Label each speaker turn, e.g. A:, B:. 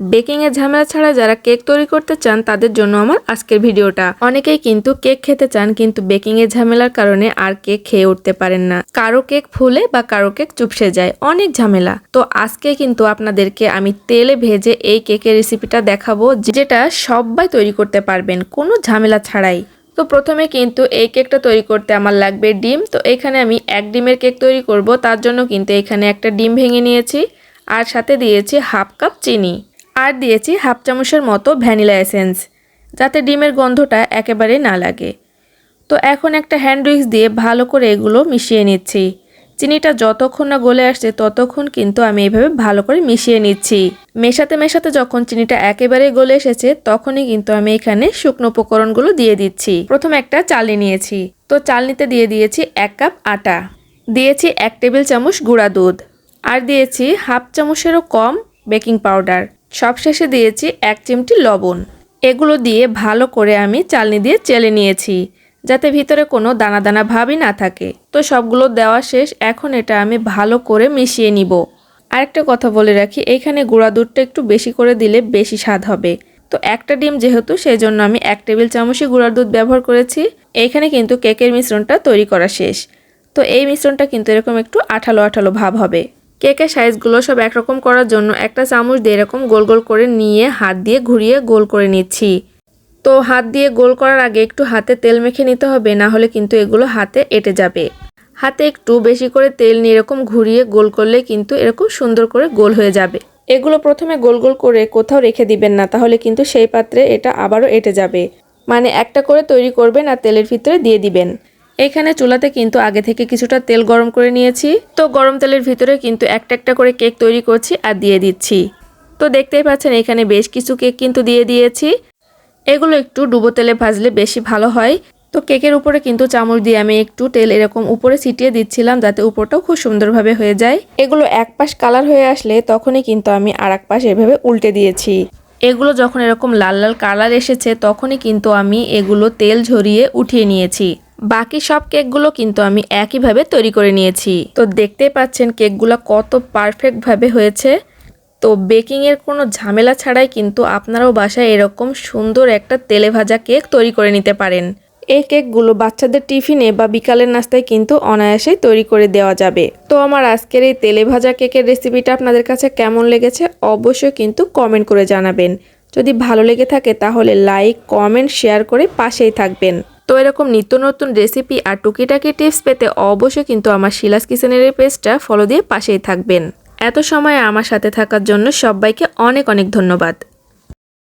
A: Baking এর ঝামেলা ছাড়া যারা কেক তৈরি করতে চান, তাদের জন্য আমার আজকের ভিডিওটা। অনেকেই কিন্তু কেক খেতে চান, কিন্তু বেকিং এর ঝামেলার কারণে আর কেক খেয়ে উঠতে পারেন না। কারও কেক ফুলে বা কারও কেক চুপসে যায়, অনেক ঝামেলা। তো আজকে কিন্তু আপনাদেরকে আমি তেলে ভেজে এই কেকের রেসিপিটা দেখাবো, যেটা সবাই তৈরি করতে পারবেন, কোনো ঝামেলা ছাড়াই। তো প্রথমে কিন্তু এই কেকটা তৈরি করতে আমার লাগবে ডিম। তো এখানে আমি এক ডিমের কেক তৈরি করব, তার জন্য কিন্তু এখানে একটা ডিম ভেঙে নিয়েছি। আর সাথে দিয়েছি হাফ কাপ চিনি। আর দিয়েছি হাফ চামচের মতো ভ্যানিলা এসেন্স, যাতে ডিমের গন্ধটা একেবারে না লাগে। তো এখন একটা হ্যান্ড দিয়ে ভালো করে এগুলো মিশিয়ে নিচ্ছি। চিনিটা যতক্ষণ না গলে আসছে ততক্ষণ কিন্তু আমি এইভাবে ভালো করে মিশিয়ে নিচ্ছি। মেশাতে মেশাতে যখন চিনিটা একেবারে গলে এসেছে, তখনই কিন্তু আমি এখানে শুকনো উপকরণগুলো দিয়ে দিচ্ছি। প্রথমে একটা চালনি নিয়েছি। তো চালনিতে দিয়ে দিয়েছি এক কাপ আটা। দিয়েছি এক টেবিল চামচ গুঁড়া দুধ। আর দিয়েছি হাফ চামচেরও কম বেকিং পাউডার। সবশেষে দিয়েছি এক চিমটি লবণ। এগুলো দিয়ে ভালো করে আমি চালনি দিয়ে চেলে নিয়েছি, যাতে ভিতরে কোনো দানা দানা ভাবই না থাকে। তো সবগুলো দেওয়া শেষ, এখন এটা আমি ভালো করে মিশিয়ে নিব। আরেকটা কথা বলে রাখি এইখানে গুঁড়া দুধটা একটু বেশি করে দিলে বেশি স্বাদ হবে। তো একটা ডিম যেহেতু সেই জন্য আমি এক টেবিল চামচই গুঁড়ার দুধ ব্যবহার করেছি। এইখানে কিন্তু কেকের মিশ্রণটা তৈরি করা শেষ। তো এই মিশ্রণটা কিন্তু এরকম একটু আঠালো আঠালো ভাব হবে। কেকের সাইজগুলো সব একরকম করার জন্য একটা চামচ দিয়ে এরকম গোল গোল করে নিয়ে হাত দিয়ে ঘুরিয়ে গোল করে নিচ্ছি। তো হাত দিয়ে গোল করার আগে একটু হাতে তেল মেখে নিতে হবে, না হলে কিন্তু এগুলো হাতে এটে যাবে। হাতে একটু বেশি করে তেল নিয়ে এরকম ঘুরিয়ে গোল করলে কিন্তু এরকম সুন্দর করে গোল হয়ে যাবে। এগুলো প্রথমে গোল গোল করে কোথাও রেখে দিবেন না, তাহলে কিন্তু সেই পাত্রে এটা আবারও এঁটে যাবে। মানে একটা করে তৈরি করবেন আর তেলের ভিতরে দিয়ে দিবেন। এখানে চুলাতে কিন্তু আগে থেকে কিছুটা তেল গরম করে নিয়েছি। তো গরম তেলের ভিতরে কিন্তু একটা একটা করে কেক তৈরি করছি আর দিয়ে দিচ্ছি। তো দেখতেই পাচ্ছেন এখানে বেশ কিছু কেক কিন্তু দিয়ে দিয়েছি। এগুলো একটু ডুবো তেলে ভাজলে বেশি ভালো হয়। তো কেকের উপরে কিন্তু চামচ দিয়ে আমি একটু তেল এরকম উপরে ছিটিয়ে দিচ্ছিলাম যাতে উপরটাও খুব সুন্দরভাবে হয়ে যায়। এগুলো এক পাশ কালার হয়ে আসলে তখনই কিন্তু আমি আর এক পাশ এভাবে উল্টে দিয়েছি। এগুলো যখন এরকম লাল লাল কালার এসেছে তখনই কিন্তু আমি এগুলো তেল ঝরিয়ে উঠিয়ে নিয়েছি। বাকি সব কেকগুলো কিন্তু আমি একইভাবে তৈরি করে নিয়েছি। তো দেখতেই পাচ্ছেন কেকগুলো কত পারফেক্টভাবে হয়েছে। তো বেকিংয়ের কোনো ঝামেলা ছাড়াই কিন্তু আপনারাও বাসায় এরকম সুন্দর একটা তেলে ভাজা কেক তৈরি করে নিতে পারেন। এই কেকগুলো বাচ্চাদের টিফিনে বা বিকালের নাস্তায় কিন্তু অনায়াসেই তৈরি করে দেওয়া যাবে। তো আমার আজকের এই তেলে ভাজা কেকের রেসিপিটা আপনাদের কাছে কেমন লেগেছে অবশ্যই কিন্তু কমেন্ট করে জানাবেন। যদি ভালো লেগে থাকে তাহলে লাইক, কমেন্ট, শেয়ার করে পাশেই থাকবেন। তো এরকম নিত্য নতুন রেসিপি আর টুকিটাকি টিপস পেতে অবশ্যই কিন্তু আমার শিলাস কিচেনের এই পেজটা ফলো দিয়ে পাশেই থাকবেন। এত সময় আমার সাথে থাকার জন্য সবাইকে অনেক অনেক ধন্যবাদ।